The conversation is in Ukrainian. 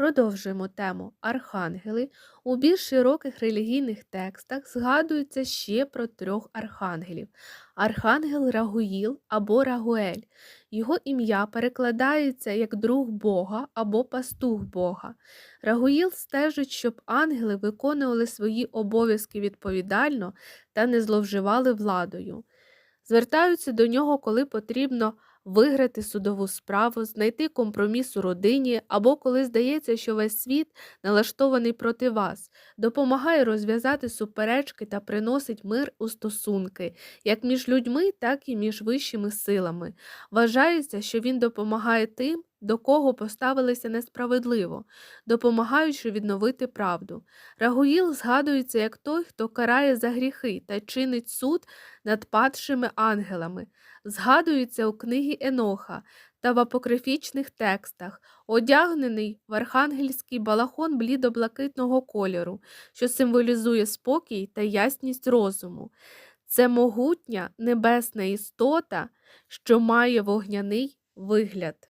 Продовжуємо тему Архангели. У більш широких релігійних текстах згадується ще про трьох архангелів: Архангел Рагуїл або Рагуель. Його ім'я перекладається як друг Бога або пастух Бога. Рагуїл стежить, щоб ангели виконували свої обов'язки відповідально та не зловживали владою. Звертаються до нього, коли потрібно виграти судову справу, знайти компроміс у родині або коли здається, що весь світ налаштований проти вас, допомагає розв'язати суперечки та приносить мир у стосунки, як між людьми, так і між вищими силами. Вважається, що він допомагає тим, до кого поставилися несправедливо, допомагаючи відновити правду. Рагуїл згадується як той, хто карає за гріхи та чинить суд над падшими ангелами, згадується у книгі Еноха та в апокрифічних текстах, одягнений в архангельський балахон блідо-блакитного кольору, що символізує спокій та ясність розуму. Це могутня небесна істота, що має вогняний вигляд.